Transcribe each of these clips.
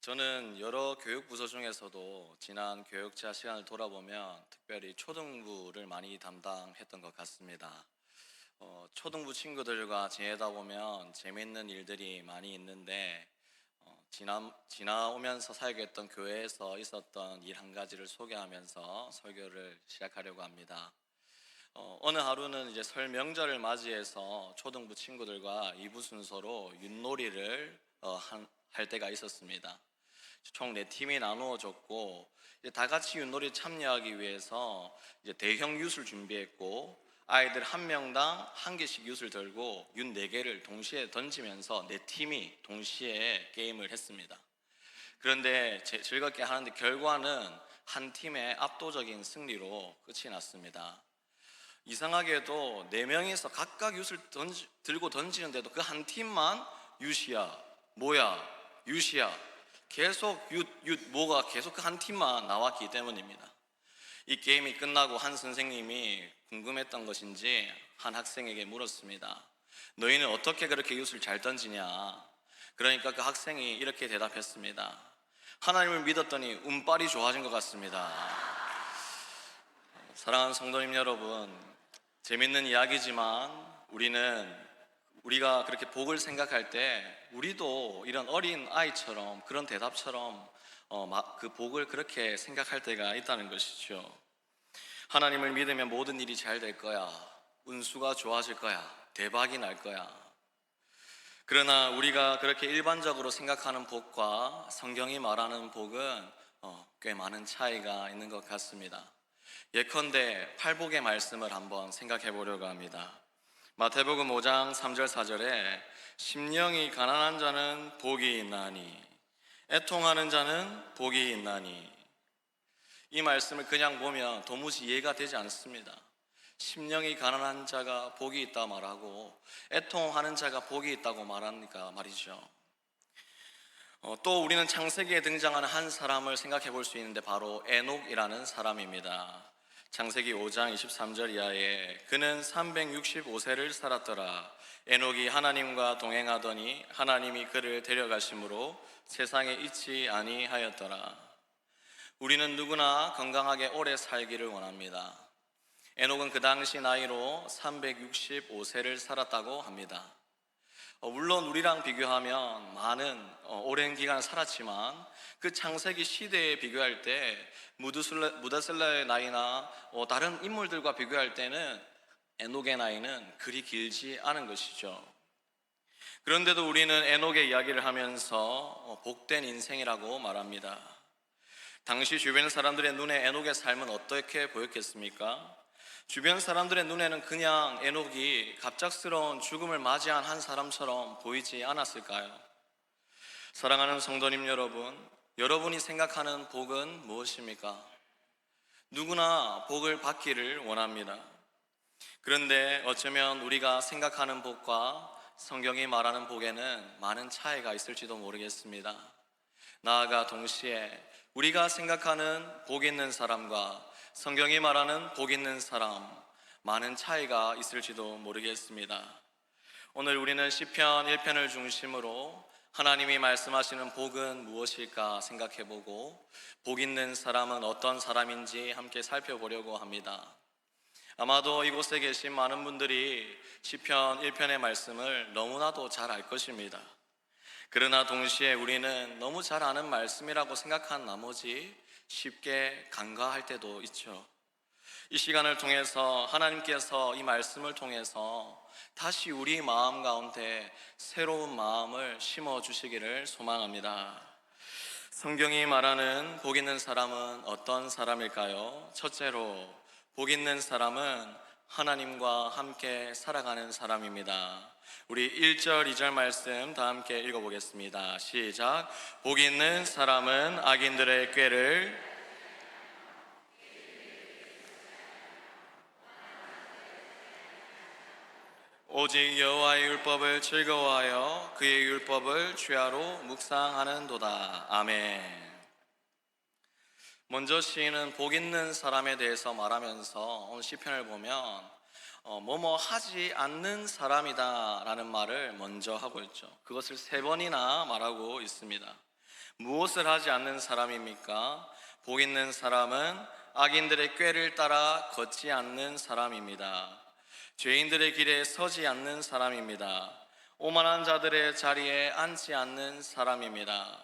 저는 여러 교육 부서 중에서도 지난 교육자 시간을 돌아보면 특별히 초등부를 많이 담당했던 것 같습니다. 어, 초등부 친구들과 지내다 보면 재밌는 일들이 많이 있는데 어, 지나, 지나오면서 사역했던 교회에서 있었던 일 한 가지를 소개하면서 설교를 시작하려고 합니다. 어, 어느 하루는 이제 설 명절을 맞이해서 초등부 친구들과 이부 순서로 윷놀이를 어, 한, 할 때가 있었습니다. 총 네 팀이 나누어졌고 다 같이 윷놀이 참여하기 위해서 이제 대형 윷을 준비했고 아이들 한 명당 한 개씩 윷을 들고 윷 네 개를 동시에 던지면서 네 팀이 동시에 게임을 했습니다. 그런데 제- 즐겁게 하는데 결과는 한 팀의 압도적인 승리로 끝이 났습니다. 이상하게도 네 명이서 각각 윷을 던지, 들고 던지는데도 그 한 팀만 윷이야, 뭐야, 윷이야. 계속 윷, 윷, 뭐가 계속 그 한 팀만 나왔기 때문입니다. 이 게임이 끝나고 한 선생님이 궁금했던 것인지 한 학생에게 물었습니다. 너희는 어떻게 그렇게 윷을 잘 던지냐? 그러니까 그 학생이 이렇게 대답했습니다. 하나님을 믿었더니 운빨이 좋아진 것 같습니다. 사랑하는 성도님 여러분, 재밌는 이야기지만 우리는 우리가 그렇게 복을 생각할 때 우리도 이런 어린 아이처럼 그런 대답처럼 어, 마- 그 복을 그렇게 생각할 때가 있다는 것이죠. 하나님을 믿으면 모든 일이 잘 될 거야. 운수가 좋아질 거야. 대박이 날 거야. 그러나 우리가 그렇게 일반적으로 생각하는 복과 성경이 말하는 복은 어, 꽤 많은 차이가 있는 것 같습니다. 예컨대 팔복의 말씀을 한번 생각해 보려고 합니다. 마태복음 5장 3절 4절에 심령이 가난한 자는 복이 있나니 애통하는 자는 복이 있나니 이 말씀을 그냥 보면 도무지 이해가 되지 않습니다. 심령이 가난한 자가 복이 있다 말하고 애통하는 자가 복이 있다고 말하니까 말이죠. 어, 또 우리는 창세기에 등장하는 한 사람을 생각해 볼 수 있는데 바로 에녹이라는 사람입니다. 창세기 5장 23절 이하에 그는 365세를 살았더라. 에녹이 하나님과 동행하더니 하나님이 그를 데려가심으로 세상에 있지 아니하였더라. 우리는 누구나 건강하게 오래 살기를 원합니다. 에녹은 그 당시 나이로 365세를 살았다고 합니다. 어, 물론 우리랑 비교하면 많은 어, 오랜 기간 살았지만 그 창세기 시대에 비교할 때 무다슬라의 나이나 어, 다른 인물들과 비교할 때는 에녹의 나이는 그리 길지 않은 것이죠. 그런데도 우리는 에녹의 이야기를 하면서 어, 복된 인생이라고 말합니다. 당시 주변 사람들의 눈에 에녹의 삶은 어떻게 보였겠습니까? 주변 사람들의 눈에는 그냥 에녹이 갑작스러운 죽음을 맞이한 한 사람처럼 보이지 않았을까요? 사랑하는 성도님 여러분, 여러분이 생각하는 복은 무엇입니까? 누구나 복을 받기를 원합니다. 그런데 어쩌면 우리가 생각하는 복과 성경이 말하는 복에는 많은 차이가 있을지도 모르겠습니다. 나아가 동시에 우리가 생각하는 복 있는 사람과 성경이 말하는 복 있는 사람 많은 차이가 있을지도 모르겠습니다. 오늘 우리는 시편 1편을 중심으로 하나님이 말씀하시는 복은 무엇일까 생각해 보고 복 있는 사람은 어떤 사람인지 함께 살펴보려고 합니다. 아마도 이곳에 계신 많은 분들이 시편 1편의 말씀을 너무나도 잘 알 것입니다. 그러나 동시에 우리는 너무 잘 아는 말씀이라고 생각한 나머지 쉽게 간과할 때도 있죠. 이 시간을 통해서 하나님께서 이 말씀을 통해서 다시 우리 마음 가운데 새로운 마음을 심어 주시기를 소망합니다. 성경이 말하는 복 있는 사람은 어떤 사람일까요? 첫째로 복 있는 사람은 하나님과 함께 살아가는 사람입니다. 우리 1절, 2절 말씀 다 함께 읽어보겠습니다. 시작. 복 있는 사람은 악인들의 꾀를 오직 여호와의 율법을 즐거워하여 그의 율법을 주야로 묵상하는도다. 아멘. 먼저 시인은 복 있는 사람에 대해서 말하면서 오늘 시편을 보면 어, 뭐뭐 하지 않는 사람이다라는 말을 먼저 하고 있죠. 그것을 세 번이나 말하고 있습니다. 무엇을 하지 않는 사람입니까? 복 있는 사람은 악인들의 꾀를 따라 걷지 않는 사람입니다. 죄인들의 길에 서지 않는 사람입니다. 오만한 자들의 자리에 앉지 않는 사람입니다.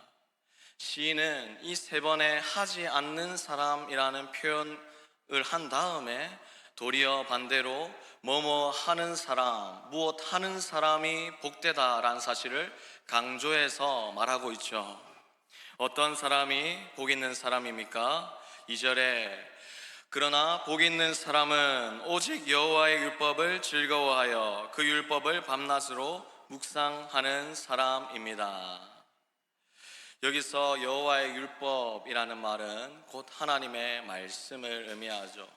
시인은 이 세 번에 하지 않는 사람이라는 표현을 한 다음에 도리어 반대로 뭐뭐 하는 사람, 무엇 하는 사람이 복되다라는 사실을 강조해서 말하고 있죠. 어떤 사람이 복 있는 사람입니까? 2절에 그러나 복 있는 사람은 오직 여호와의 율법을 즐거워하여 그 율법을 밤낮으로 묵상하는 사람입니다. 여기서 여호와의 율법이라는 말은 곧 하나님의 말씀을 의미하죠.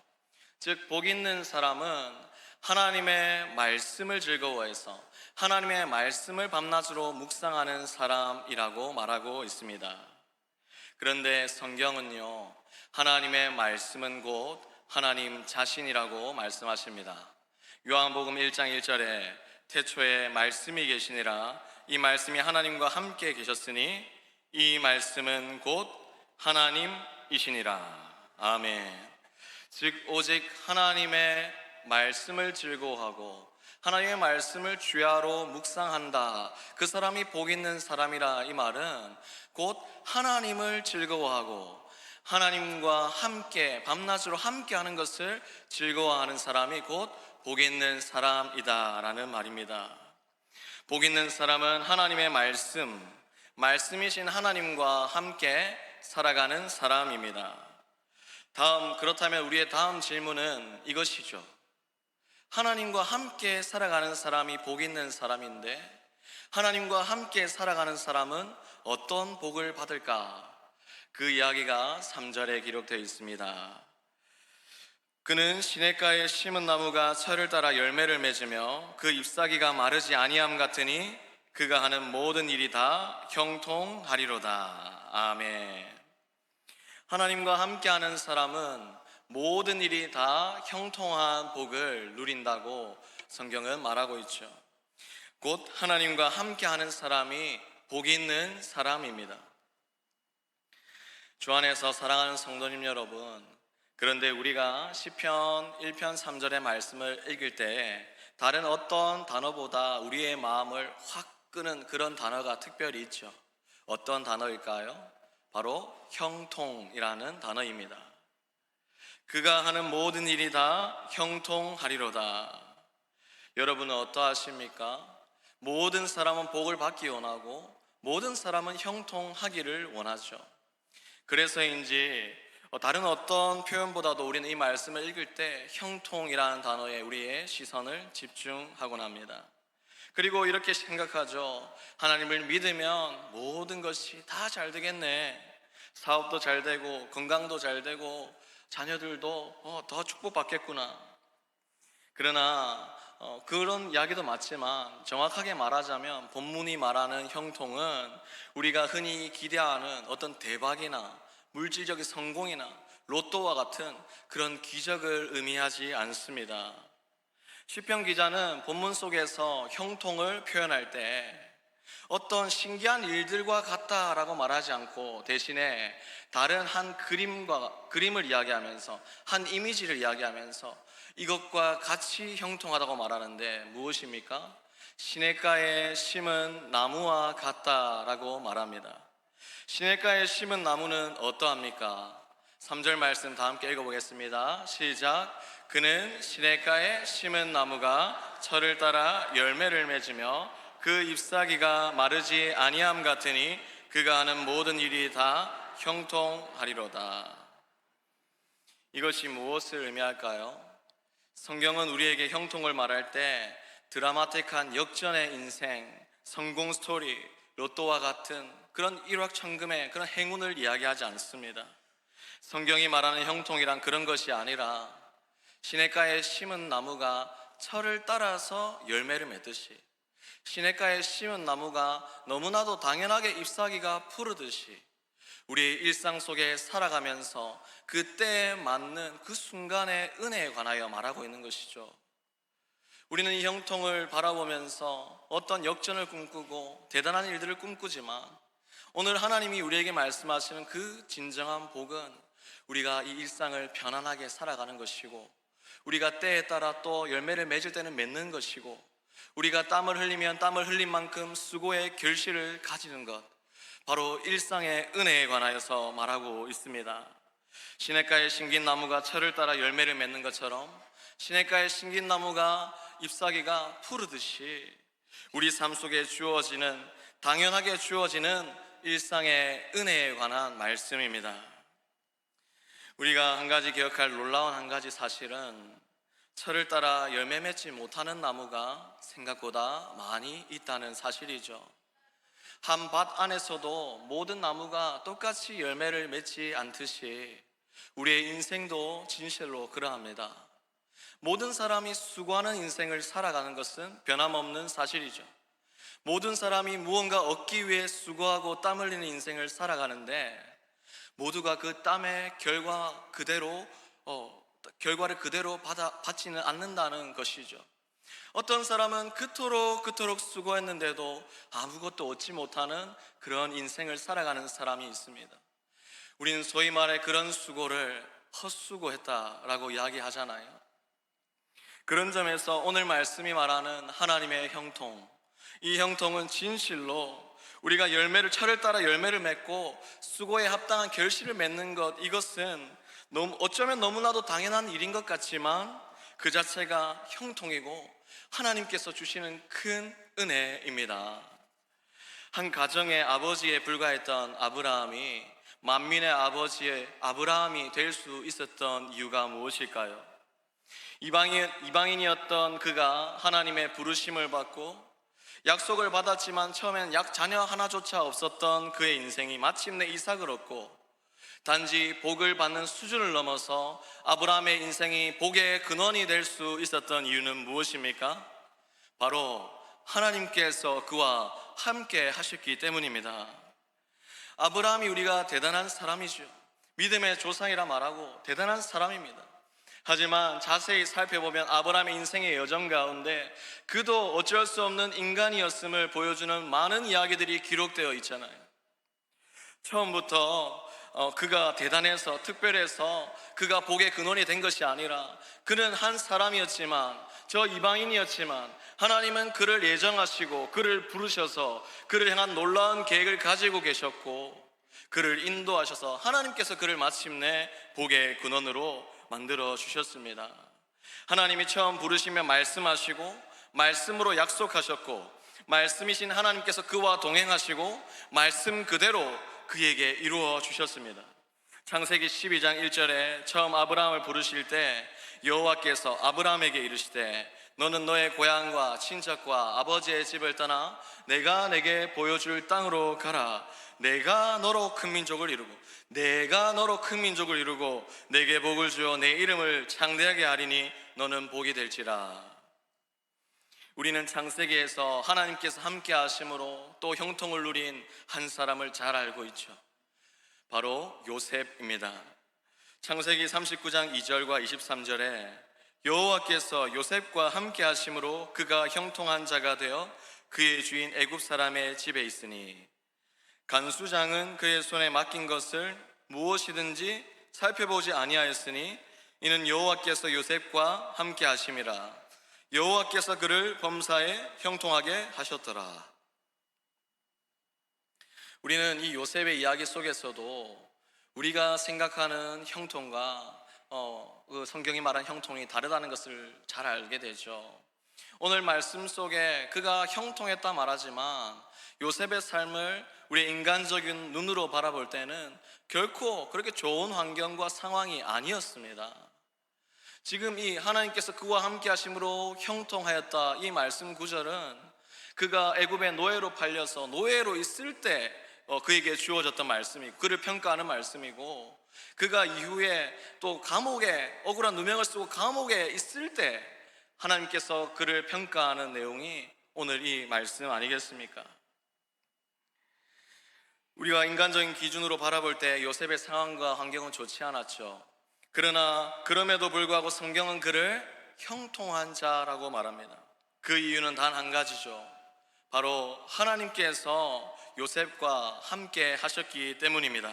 즉, 복 있는 사람은 하나님의 말씀을 즐거워해서 하나님의 말씀을 밤낮으로 묵상하는 사람이라고 말하고 있습니다. 그런데 성경은요, 하나님의 말씀은 곧 하나님 자신이라고 말씀하십니다. 요한복음 1장 1절에 태초에 말씀이 계시니라 이 말씀이 하나님과 함께 계셨으니 이 말씀은 곧 하나님이시니라. 아멘. 즉 오직 하나님의 말씀을 즐거워하고 하나님의 말씀을 주야로 묵상한다. 그 사람이 복 있는 사람이라 이 말은 곧 하나님을 즐거워하고 하나님과 함께 밤낮으로 함께 하는 것을 즐거워하는 사람이 곧 복 있는 사람이다라는 말입니다. 복 있는 사람은 하나님의 말씀, 말씀이신 하나님과 함께 살아가는 사람입니다. 다음 그렇다면 우리의 다음 질문은 이것이죠. 하나님과 함께 살아가는 사람이 복 있는 사람인데 하나님과 함께 살아가는 사람은 어떤 복을 받을까? 그 이야기가 3절에 기록되어 있습니다. 그는 시냇가에 심은 나무가 철을 따라 열매를 맺으며 그 잎사귀가 마르지 아니함 같으니 그가 하는 모든 일이 다 형통하리로다. 아멘. 하나님과 함께하는 사람은 모든 일이 다 형통한 복을 누린다고 성경은 말하고 있죠. 곧 하나님과 함께하는 사람이 복이 있는 사람입니다. 주 안에서 사랑하는 성도님 여러분, 그런데 우리가 시편 1편 3절의 말씀을 읽을 때 다른 어떤 단어보다 우리의 마음을 확 끄는 그런 단어가 특별히 있죠. 어떤 단어일까요? 바로 형통이라는 단어입니다. 그가 하는 모든 일이 다 형통하리로다. 여러분은 어떠하십니까? 모든 사람은 복을 받기 원하고 모든 사람은 형통하기를 원하죠. 그래서인지 다른 어떤 표현보다도 우리는 이 말씀을 읽을 때 형통이라는 단어에 우리의 시선을 집중하곤 합니다. 그리고 이렇게 생각하죠. 하나님을 믿으면 모든 것이 다 잘 되겠네. 사업도 잘 되고 건강도 잘 되고 자녀들도 어, 더 축복받겠구나. 그러나 어, 그런 이야기도 맞지만 정확하게 말하자면 본문이 말하는 형통은 우리가 흔히 기대하는 어떤 대박이나 물질적인 성공이나 로또와 같은 그런 기적을 의미하지 않습니다. 시편 기자는 본문 속에서 형통을 표현할 때 어떤 신기한 일들과 같다라고 말하지 않고 대신에 다른 한 그림과 그림을 이야기하면서 한 이미지를 이야기하면서 이것과 같이 형통하다고 말하는데 무엇입니까? 시냇가에 심은 나무와 같다라고 말합니다. 시냇가에 심은 나무는 어떠합니까? 3절 말씀 다 함께 읽어보겠습니다. 시작. 그는 시냇가에 심은 나무가 철을 따라 열매를 맺으며 그 잎사귀가 마르지 아니함 같으니 그가 하는 모든 일이 다 형통하리로다. 이것이 무엇을 의미할까요? 성경은 우리에게 형통을 말할 때 드라마틱한 역전의 인생, 성공 스토리, 로또와 같은 그런 일확천금의 그런 행운을 이야기하지 않습니다. 성경이 말하는 형통이란 그런 것이 아니라 시냇가에 심은 나무가 철을 따라서 열매를 맺듯이 시냇가에 심은 나무가 너무나도 당연하게 잎사귀가 푸르듯이 우리의 일상 속에 살아가면서 그때에 맞는 그 순간의 은혜에 관하여 말하고 있는 것이죠. 우리는 이 형통을 바라보면서 어떤 역전을 꿈꾸고 대단한 일들을 꿈꾸지만 오늘 하나님이 우리에게 말씀하시는 그 진정한 복은 우리가 이 일상을 편안하게 살아가는 것이고 우리가 때에 따라 또 열매를 맺을 때는 맺는 것이고 우리가 땀을 흘리면 땀을 흘린 만큼 수고의 결실을 가지는 것 바로 일상의 은혜에 관하여서 말하고 있습니다. 시냇가에 심긴 나무가 철을 따라 열매를 맺는 것처럼 시냇가에 심긴 나무가 잎사귀가 푸르듯이 우리 삶 속에 주어지는 당연하게 주어지는 일상의 은혜에 관한 말씀입니다. 우리가 한 가지 기억할 놀라운 한 가지 사실은 철을 따라 열매 맺지 못하는 나무가 생각보다 많이 있다는 사실이죠. 한 밭 안에서도 모든 나무가 똑같이 열매를 맺지 않듯이 우리의 인생도 진실로 그러합니다. 모든 사람이 수고하는 인생을 살아가는 것은 변함없는 사실이죠. 모든 사람이 무언가 얻기 위해 수고하고 땀 흘리는 인생을 살아가는데 모두가 그 땀의 결과 그대로 어, 결과를 그대로 받아 받지는 않는다는 것이죠. 어떤 사람은 그토록 그토록 수고했는데도 아무것도 얻지 못하는 그런 인생을 살아가는 사람이 있습니다. 우리는 소위 말해 그런 수고를 헛수고했다라고 이야기하잖아요. 그런 점에서 오늘 말씀이 말하는 하나님의 형통, 이 형통은 진실로 우리가 열매를 철을 따라 열매를 맺고 수고에 합당한 결실을 맺는 것 이것은 너무 어쩌면 너무나도 당연한 일인 것 같지만 그 자체가 형통이고 하나님께서 주시는 큰 은혜입니다. 한 가정의 아버지에 불과했던 아브라함이 만민의 아버지의 아브라함이 될 수 있었던 이유가 무엇일까요? 이방인, 이방인이었던 그가 하나님의 부르심을 받고 약속을 받았지만 처음엔 약 자녀 하나조차 없었던 그의 인생이 마침내 이삭을 얻고 단지 복을 받는 수준을 넘어서 아브라함의 인생이 복의 근원이 될 수 있었던 이유는 무엇입니까? 바로 하나님께서 그와 함께 하셨기 때문입니다. 아브라함이 우리가 대단한 사람이죠. 믿음의 조상이라 말하고 대단한 사람입니다. 하지만 자세히 살펴보면 아브라함의 인생의 여정 가운데 그도 어쩔 수 없는 인간이었음을 보여주는 많은 이야기들이 기록되어 있잖아요. 처음부터 어, 그가 대단해서 특별해서 그가 복의 근원이 된 것이 아니라 그는 한 사람이었지만 저 이방인이었지만 하나님은 그를 예정하시고 그를 부르셔서 그를 향한 놀라운 계획을 가지고 계셨고 그를 인도하셔서 하나님께서 그를 마침내 복의 근원으로 만들어 주셨습니다. 하나님이 처음 부르시며 말씀하시고 말씀으로 약속하셨고 말씀이신 하나님께서 그와 동행하시고 말씀 그대로 그에게 이루어 주셨습니다. 창세기 12장 1절에 처음 아브라함을 부르실 때 여호와께서 아브라함에게 이르시되 너는 너의 고향과 친척과 아버지의 집을 떠나 내가 내게 보여줄 땅으로 가라. 내가 너로 큰 민족을 이루고 내가 너로 큰 민족을 이루고 내게 복을 주어 내 이름을 창대하게 하리니 너는 복이 될지라. 우리는 창세기에서 하나님께서 함께 하심으로 또 형통을 누린 한 사람을 잘 알고 있죠. 바로 요셉입니다. 창세기 39장 2절과 23절에 여호와께서 요셉과 함께 하심으로 그가 형통한 자가 되어 그의 주인 애굽 사람의 집에 있으니 간수장은 그의 손에 맡긴 것을 무엇이든지 살펴보지 아니하였으니 이는 여호와께서 요셉과 함께 하심이라 여호와께서 그를 범사에 형통하게 하셨더라. 우리는 이 요셉의 이야기 속에서도 우리가 생각하는 형통과 어, 그 성경이 말한 형통이 다르다는 것을 잘 알게 되죠. 오늘 말씀 속에 그가 형통했다 말하지만 요셉의 삶을 우리 인간적인 눈으로 바라볼 때는 결코 그렇게 좋은 환경과 상황이 아니었습니다. 지금 이 하나님께서 그와 함께 하심으로 형통하였다 이 말씀 구절은 그가 애굽의 노예로 팔려서 노예로 있을 때 어, 그에게 주어졌던 말씀이고 그를 평가하는 말씀이고 그가 이후에 또 감옥에 억울한 누명을 쓰고 감옥에 있을 때 하나님께서 그를 평가하는 내용이 오늘 이 말씀 아니겠습니까? 우리가 인간적인 기준으로 바라볼 때 요셉의 상황과 환경은 좋지 않았죠. 그러나 그럼에도 불구하고 성경은 그를 형통한 자라고 말합니다. 그 이유는 단 한 가지죠. 바로 하나님께서 요셉과 함께 하셨기 때문입니다.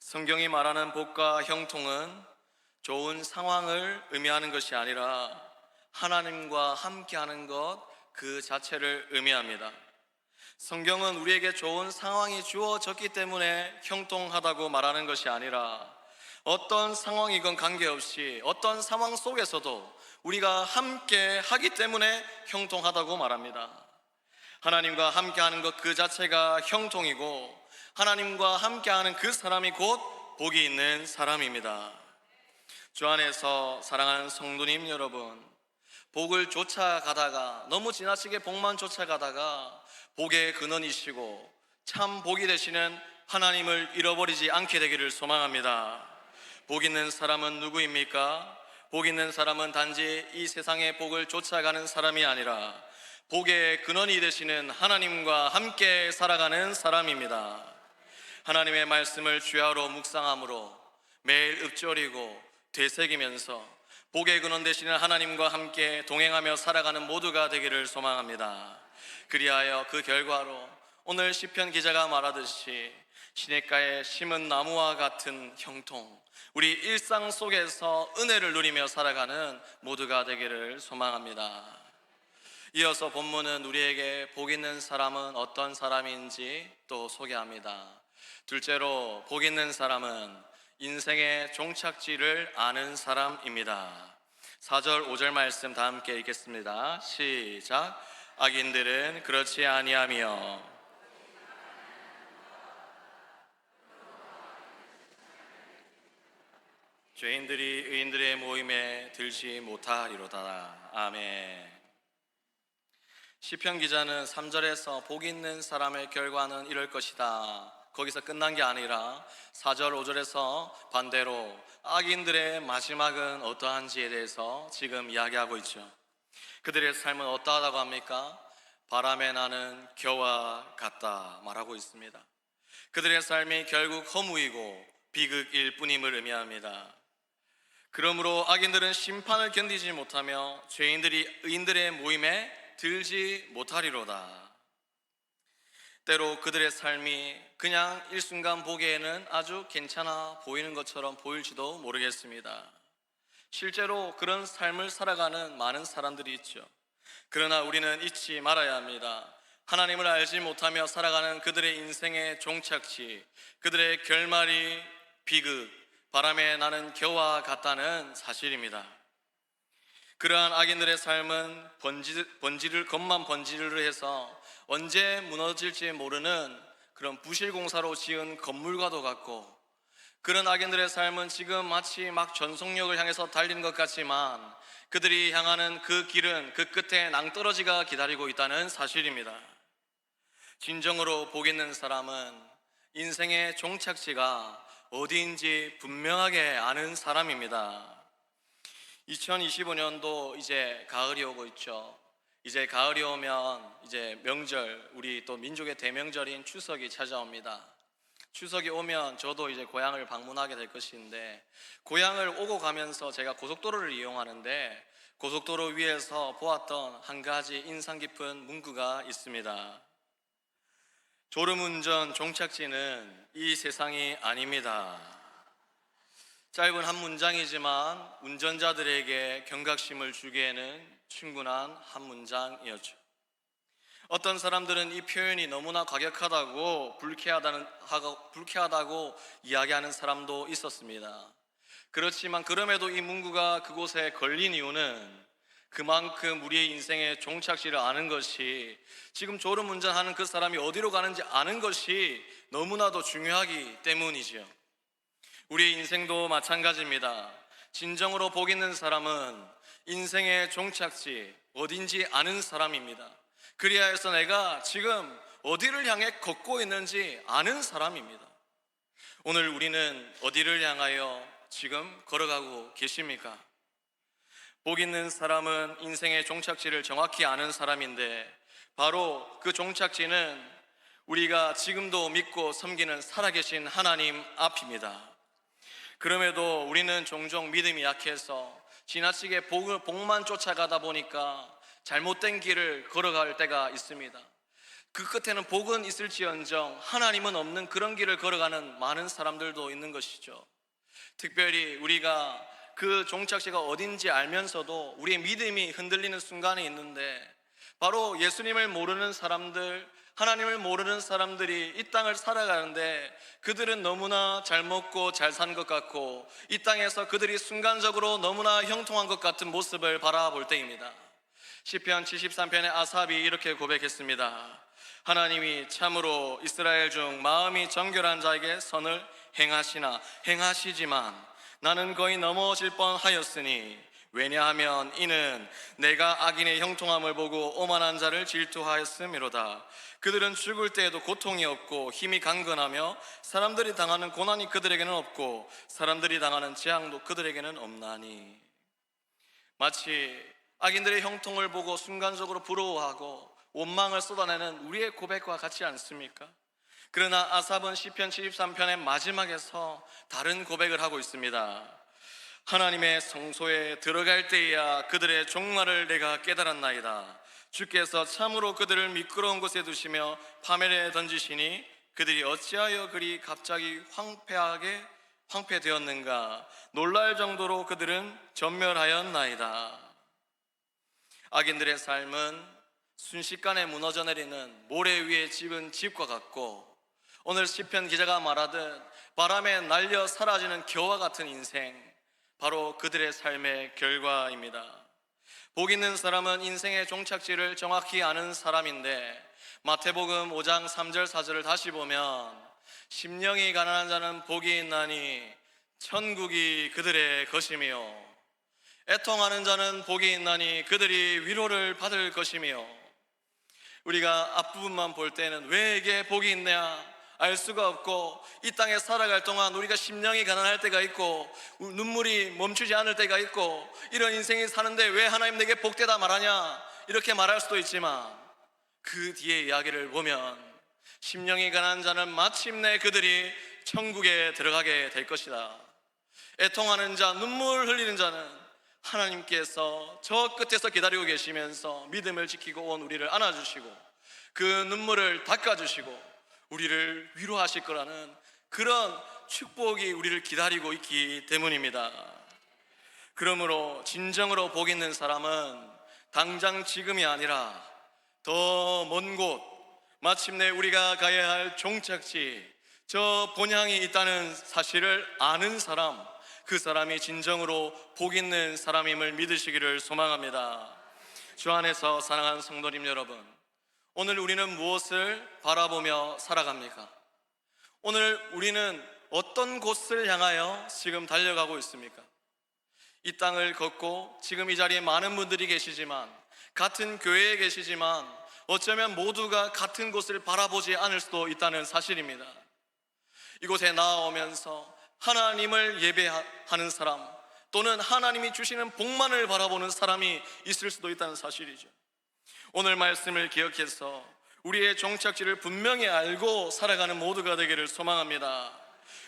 성경이 말하는 복과 형통은 좋은 상황을 의미하는 것이 아니라 하나님과 함께 하는 것 그 자체를 의미합니다. 성경은 우리에게 좋은 상황이 주어졌기 때문에 형통하다고 말하는 것이 아니라 어떤 상황이건 관계없이 어떤 상황 속에서도 우리가 함께 하기 때문에 형통하다고 말합니다. 하나님과 함께 하는 것 그 자체가 형통이고 하나님과 함께 하는 그 사람이 곧 복이 있는 사람입니다. 주 안에서 사랑하는 성도님 여러분, 복을 쫓아가다가 너무 지나치게 복만 쫓아가다가 복의 근원이시고 참 복이 되시는 하나님을 잃어버리지 않게 되기를 소망합니다. 복 있는 사람은 누구입니까? 복 있는 사람은 단지 이 세상의 복을 쫓아가는 사람이 아니라 복의 근원이 되시는 하나님과 함께 살아가는 사람입니다. 하나님의 말씀을 주야로 묵상함으로 매일 읊조리고 되새기면서 복의 근원 되시는 하나님과 함께 동행하며 살아가는 모두가 되기를 소망합니다. 그리하여 그 결과로 오늘 시편 기자가 말하듯이 시냇가에 심은 나무와 같은 형통, 우리 일상 속에서 은혜를 누리며 살아가는 모두가 되기를 소망합니다. 이어서 본문은 우리에게 복 있는 사람은 어떤 사람인지 또 소개합니다. 둘째로 복 있는 사람은 인생의 종착지를 아는 사람입니다. 4절, 5절 말씀 다 함께 읽겠습니다. 시작. 악인들은 그렇지 아니하며 죄인들이 의인들의 모임에 들지 못하리로다. 아멘. 시편 기자는 3절에서 복 있는 사람의 결과는 이럴 것이다. 거기서 끝난 게 아니라 4절, 5절에서 반대로 악인들의 마지막은 어떠한지에 대해서 지금 이야기하고 있죠. 그들의 삶은 어떠하다고 합니까? 바람에 나는 겨와 같다 말하고 있습니다. 그들의 삶이 결국 허무이고 비극일 뿐임을 의미합니다. 그러므로 악인들은 심판을 견디지 못하며 죄인들이 의인들의 모임에 들지 못하리로다. 때로 그들의 삶이 그냥 일순간 보기에는 아주 괜찮아 보이는 것처럼 보일지도 모르겠습니다. 실제로 그런 삶을 살아가는 많은 사람들이 있죠. 그러나 우리는 잊지 말아야 합니다. 하나님을 알지 못하며 살아가는 그들의 인생의 종착지, 그들의 결말이 비극, 바람에 나는 겨와 같다는 사실입니다. 그러한 악인들의 삶은 번지, 번지를 겉만 번지를 해서 언제 무너질지 모르는 그런 부실 공사로 지은 건물과도 같고 그런 악인들의 삶은 지금 마치 막 전속력을 향해서 달리는 것 같지만 그들이 향하는 그 길은 그 끝에 낭떠러지가 기다리고 있다는 사실입니다. 진정으로 복 있는 사람은 인생의 종착지가 어디인지 분명하게 아는 사람입니다. 2025년도 이제 가을이 오고 있죠. 이제 가을이 오면 이제 명절, 우리 또 민족의 대명절인 추석이 찾아옵니다. 추석이 오면 저도 이제 고향을 방문하게 될 것인데 고향을 오고 가면서 제가 고속도로를 이용하는데 고속도로 위에서 보았던 한 가지 인상 깊은 문구가 있습니다. 졸음운전 종착지는 이 세상이 아닙니다. 짧은 한 문장이지만 운전자들에게 경각심을 주기에는 충분한 한 문장이었죠. 어떤 사람들은 이 표현이 너무나 과격하다고 불쾌하다는 하고 불쾌하다고 이야기하는 사람도 있었습니다. 그렇지만 그럼에도 이 문구가 그곳에 걸린 이유는 그만큼 우리의 인생의 종착지를 아는 것이 지금 졸음 운전하는 그 사람이 어디로 가는지 아는 것이 너무나도 중요하기 때문이지요. 우리의 인생도 마찬가지입니다. 진정으로 복 있는 사람은 인생의 종착지 어딘지 아는 사람입니다. 그리하 해서 내가 지금 어디를 향해 걷고 있는지 아는 사람입니다. 오늘 우리는 어디를 향하여 지금 걸어가고 계십니까? 복 있는 사람은 인생의 종착지를 정확히 아는 사람인데 바로 그 종착지는 우리가 지금도 믿고 섬기는 살아계신 하나님 앞입니다. 그럼에도 우리는 종종 믿음이 약해서 지나치게 복을, 복만 쫓아가다 보니까 잘못된 길을 걸어갈 때가 있습니다. 그 끝에는 복은 있을지언정 하나님은 없는 그런 길을 걸어가는 많은 사람들도 있는 것이죠. 특별히 우리가 그 종착지가 어딘지 알면서도 우리의 믿음이 흔들리는 순간이 있는데 바로 예수님을 모르는 사람들, 하나님을 모르는 사람들이 이 땅을 살아가는데 그들은 너무나 잘 먹고 잘 산 것 같고 이 땅에서 그들이 순간적으로 너무나 형통한 것 같은 모습을 바라볼 때입니다. 시편 73편의 아삽이 이렇게 고백했습니다. 하나님이 참으로 이스라엘 중 마음이 정결한 자에게 선을 행하시나 행하시지만 나는 거의 넘어질 뻔하였으니 왜냐하면 이는 내가 악인의 형통함을 보고 오만한 자를 질투하였음이로다. 그들은 죽을 때에도 고통이 없고 힘이 강건하며 사람들이 당하는 고난이 그들에게는 없고 사람들이 당하는 재앙도 그들에게는 없나니 마치 악인들의 형통을 보고 순간적으로 부러워하고 원망을 쏟아내는 우리의 고백과 같지 않습니까? 그러나 아삽은 시편 73편의 마지막에서 다른 고백을 하고 있습니다. 하나님의 성소에 들어갈 때야 그들의 종말을 내가 깨달았나이다. 주께서 참으로 그들을 미끄러운 곳에 두시며 파멸에 던지시니 그들이 어찌하여 그리 갑자기 황폐하게 황폐되었는가 놀랄 정도로 그들은 전멸하였나이다. 악인들의 삶은 순식간에 무너져 내리는 모래 위에 집은 집과 같고 오늘 시편 기자가 말하듯 바람에 날려 사라지는 겨와 같은 인생 바로 그들의 삶의 결과입니다. 복 있는 사람은 인생의 종착지를 정확히 아는 사람인데 마태복음 5장 3절 4절을 다시 보면 심령이 가난한 자는 복이 있나니 천국이 그들의 것이며 애통하는 자는 복이 있나니 그들이 위로를 받을 것이며 우리가 앞부분만 볼 때는 왜 이게 복이 있냐 알 수가 없고 이 땅에 살아갈 동안 우리가 심령이 가난할 때가 있고 눈물이 멈추지 않을 때가 있고 이런 인생이 사는데 왜 하나님 내게 복되다 말하냐 이렇게 말할 수도 있지만 그 뒤에 이야기를 보면 심령이 가난한 자는 마침내 그들이 천국에 들어가게 될 것이다. 애통하는 자, 눈물 흘리는 자는 하나님께서 저 끝에서 기다리고 계시면서 믿음을 지키고 온 우리를 안아주시고 그 눈물을 닦아주시고 우리를 위로하실 거라는 그런 축복이 우리를 기다리고 있기 때문입니다. 그러므로 진정으로 복 있는 사람은 당장 지금이 아니라 더 먼 곳, 마침내 우리가 가야 할 종착지, 저 본향이 있다는 사실을 아는 사람, 그 사람이 진정으로 복 있는 사람임을 믿으시기를 소망합니다. 주 안에서 사랑하는 성도님 여러분, 오늘 우리는 무엇을 바라보며 살아갑니까? 오늘 우리는 어떤 곳을 향하여 지금 달려가고 있습니까? 이 땅을 걷고 지금 이 자리에 많은 분들이 계시지만 같은 교회에 계시지만 어쩌면 모두가 같은 곳을 바라보지 않을 수도 있다는 사실입니다. 이곳에 나오면서 하나님을 예배하는 사람 또는 하나님이 주시는 복만을 바라보는 사람이 있을 수도 있다는 사실이죠. 오늘 말씀을 기억해서 우리의 종착지를 분명히 알고 살아가는 모두가 되기를 소망합니다.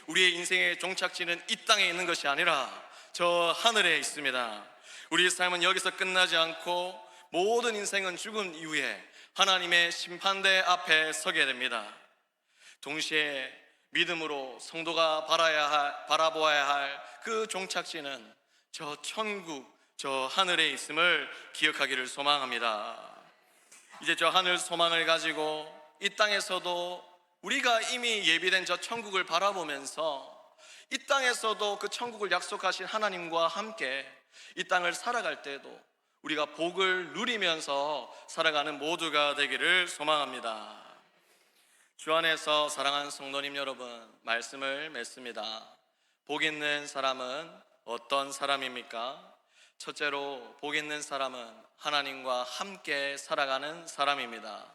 우리의 인생의 종착지는 이 땅에 있는 것이 아니라 저 하늘에 있습니다. 우리의 삶은 여기서 끝나지 않고 모든 인생은 죽은 이후에 하나님의 심판대 앞에 서게 됩니다. 동시에 믿음으로 성도가 바라야 할, 바라보아야 할 그 종착지는 저 천국, 저 하늘에 있음을 기억하기를 소망합니다. 이제 저 하늘 소망을 가지고 이 땅에서도 우리가 이미 예비된 저 천국을 바라보면서 이 땅에서도 그 천국을 약속하신 하나님과 함께 이 땅을 살아갈 때도 우리가 복을 누리면서 살아가는 모두가 되기를 소망합니다. 주 안에서 사랑하는 성도님 여러분, 말씀을 맺습니다. 복 있는 사람은 어떤 사람입니까? 첫째로 복 있는 사람은 하나님과 함께 살아가는 사람입니다.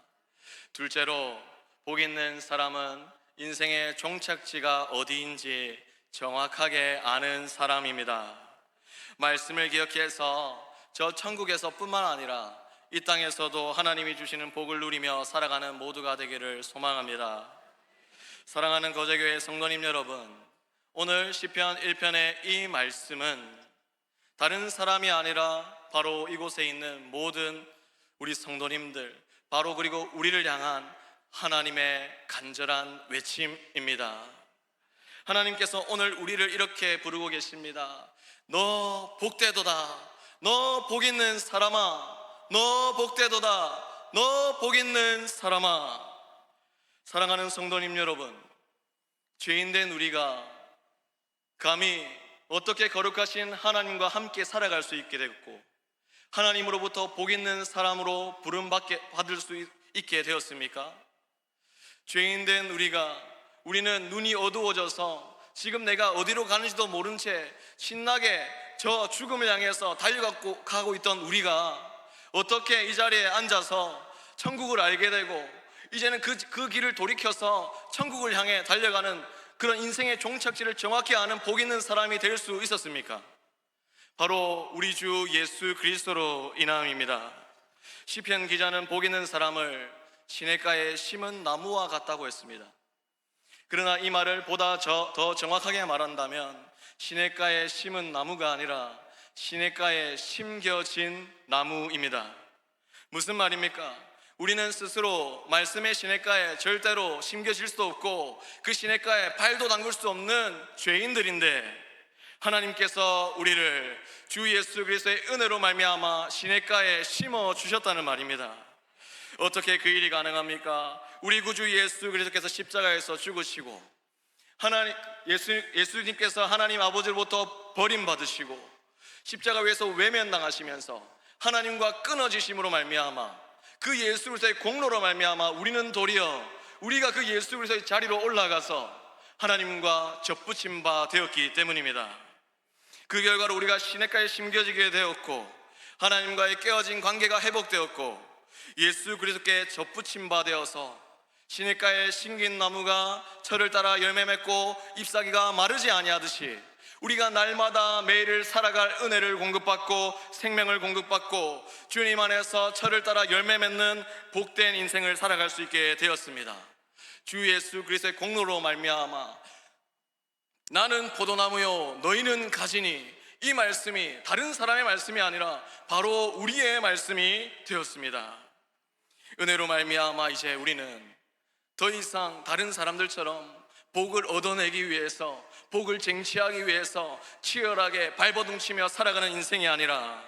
둘째로 복 있는 사람은 인생의 종착지가 어디인지 정확하게 아는 사람입니다. 말씀을 기억해서 저 천국에서뿐만 아니라 이 땅에서도 하나님이 주시는 복을 누리며 살아가는 모두가 되기를 소망합니다. 사랑하는 거제교회 성도님 여러분, 오늘 시편 1편의 이 말씀은 다른 사람이 아니라 바로 이곳에 있는 모든 우리 성도님들 바로 그리고 우리를 향한 하나님의 간절한 외침입니다. 하나님께서 오늘 우리를 이렇게 부르고 계십니다. 너 복되도다. 너 복 있는 사람아. 너 복되도다. 너 복 있는 사람아. 사랑하는 성도님 여러분, 죄인 된 우리가 감히 어떻게 거룩하신 하나님과 함께 살아갈 수 있게 됐고 하나님으로부터 복 있는 사람으로 부름 받게 받을 수 있- 있게 되었습니까? 죄인 된 우리가 우리는 눈이 어두워져서 지금 내가 어디로 가는지도 모른 채 신나게 저 죽음을 향해서 달려가고 가고 있던 우리가 어떻게 이 자리에 앉아서 천국을 알게 되고 이제는 그, 그 길을 돌이켜서 천국을 향해 달려가는 그런 인생의 종착지를 정확히 아는 복 있는 사람이 될 수 있었습니까? 바로 우리 주 예수 그리스도로 인함입니다. 시편 기자는 복 있는 사람을 시냇가에 심은 나무와 같다고 했습니다. 그러나 이 말을 보다 저- 더 정확하게 말한다면 시냇가에 심은 나무가 아니라 시냇가에 심겨진 나무입니다. 무슨 말입니까? 우리는 스스로 말씀의 시냇가에 절대로 심겨질 수 없고 그 시냇가에 발도 담글 수 없는 죄인들인데 하나님께서 우리를 주 예수 그리스도의 은혜로 말미암아 시냇가에 심어 주셨다는 말입니다. 어떻게 그 일이 가능합니까? 우리 구주 예수 그리스도께서 십자가에서 죽으시고 하나님 예수 예수님께서 하나님 아버지로부터 버림 받으시고 십자가 위에서 외면당하시면서 하나님과 끊어지심으로 말미암아 그 예수 그리스도의 공로로 말미암아 우리는 도리어 우리가 그 예수 그리스도의 자리로 올라가서 하나님과 접붙임 바 되었기 때문입니다. 그 결과로 우리가 시냇가에 심겨지게 되었고 하나님과의 깨어진 관계가 회복되었고 예수 그리스도께 접붙임 바 되어서 시냇가에 심긴 나무가 철을 따라 열매 맺고 잎사귀가 마르지 아니하듯이 우리가 날마다 매일을 살아갈 은혜를 공급받고 생명을 공급받고 주님 안에서 철을 따라 열매 맺는 복된 인생을 살아갈 수 있게 되었습니다. 주 예수 그리스도의 공로로 말미암아 나는 포도나무요 너희는 가지니 이 말씀이 다른 사람의 말씀이 아니라 바로 우리의 말씀이 되었습니다. 은혜로 말미암아 이제 우리는 더 이상 다른 사람들처럼 복을 얻어내기 위해서 복을 쟁취하기 위해서 치열하게 발버둥치며 살아가는 인생이 아니라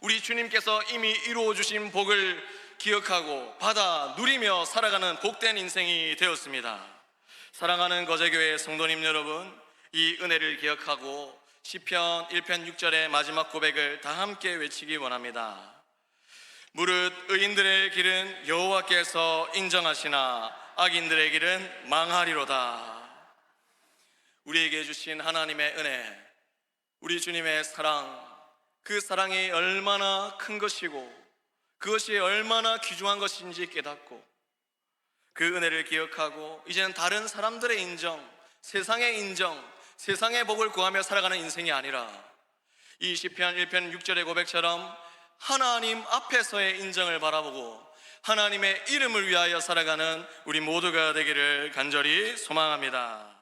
우리 주님께서 이미 이루어 주신 복을 기억하고 받아 누리며 살아가는 복된 인생이 되었습니다. 사랑하는 거제교회 성도님 여러분, 이 은혜를 기억하고 시편 1편 6절의 마지막 고백을 다 함께 외치기 원합니다. 무릇 의인들의 길은 여호와께서 인정하시나 악인들의 길은 망하리로다. 우리에게 주신 하나님의 은혜, 우리 주님의 사랑, 그 사랑이 얼마나 큰 것이고 그것이 얼마나 귀중한 것인지 깨닫고 그 은혜를 기억하고 이제는 다른 사람들의 인정, 세상의 인정, 세상의 복을 구하며 살아가는 인생이 아니라 이 시편 1편 6절의 고백처럼 하나님 앞에서의 인정을 바라보고 하나님의 이름을 위하여 살아가는 우리 모두가 되기를 간절히 소망합니다.